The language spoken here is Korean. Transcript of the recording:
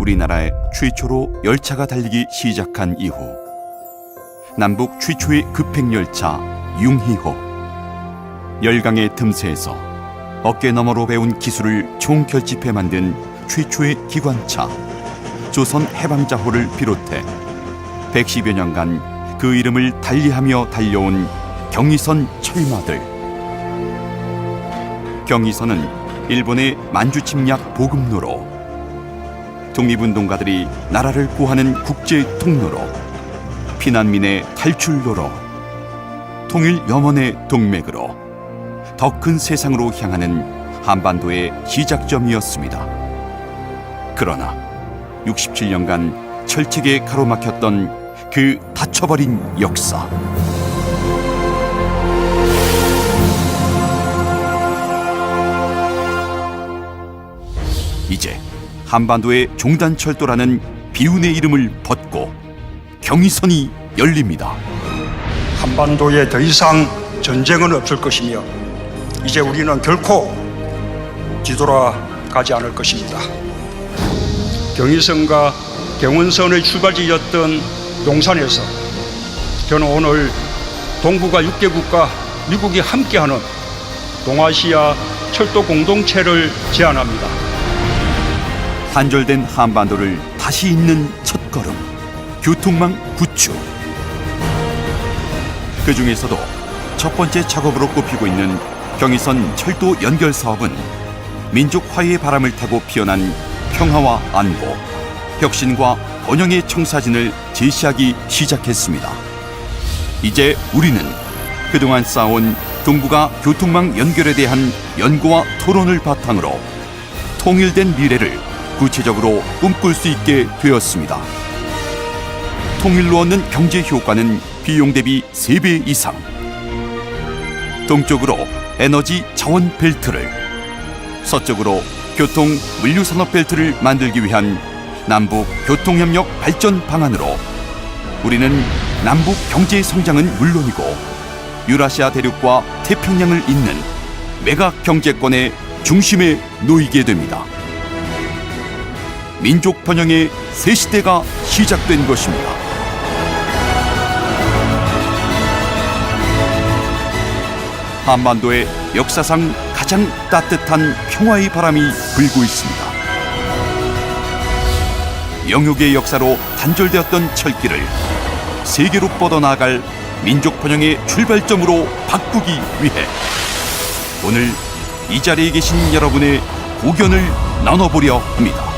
우리나라에 최초로 열차가 달리기 시작한 이후 남북 최초의 급행 열차 융희호. 열강의 틈새에서 어깨 너머로 배운 기술을 총결집해 만든 최초의 기관차 조선 해방자호를 비롯해 110여 년간 그 이름을 달리하며 달려온 경의선 철마들. 경의선은 일본의 만주 침략 보급로로 독립운동가들이 나라를 구하는 국제 통로로 피난민의 탈출로로 통일 염원의 동맥으로 더 큰 세상으로 향하는 한반도의 시작점이었습니다. 그러나 67년간 철책에 가로막혔던 그 닫혀버린 역사. 이제 한반도의 종단철도라는 비운의 이름을 벗고 경의선이 열립니다. 한반도에 더 이상 전쟁은 없을 것이며 이제 우리는 결코 뒤돌아가지 않을 것입니다. 경의선과 경운선의 출발지였던 용산에서 저는 오늘 동북아 6개국과 미국이 함께하는 동아시아 철도 공동체를 제안합니다. 단절된 한반도를 다시 잇는 첫걸음 교통망 구축. 그 중에서도 첫 번째 작업으로 꼽히고 있는 경의선 철도 연결 사업은 민족 화해의 바람을 타고 피어난 평화와 안보 혁신과 번영의 청사진을 제시하기 시작했습니다. 이제 우리는 그동안 쌓아온 동북아 교통망 연결에 대한 연구와 토론을 바탕으로 통일된 미래를 구체적으로 꿈꿀 수 있게 되었습니다. 통일로 얻는 경제 효과는 비용 대비 3배 이상. 동쪽으로 에너지 자원 벨트를, 서쪽으로 교통 물류 산업 벨트를 만들기 위한 남북 교통협력 발전 방안으로 우리는 남북 경제 성장은 물론이고 유라시아 대륙과 태평양을 잇는 메가 경제권의 중심에 놓이게 됩니다. 민족 번영의 새 시대가 시작된 것입니다. 한반도의 역사상 가장 따뜻한 평화의 바람이 불고 있습니다. 영육의 역사로 단절되었던 철길을 세계로 뻗어나갈 민족 번영의 출발점으로 바꾸기 위해 오늘 이 자리에 계신 여러분의 고견을 나눠보려 합니다.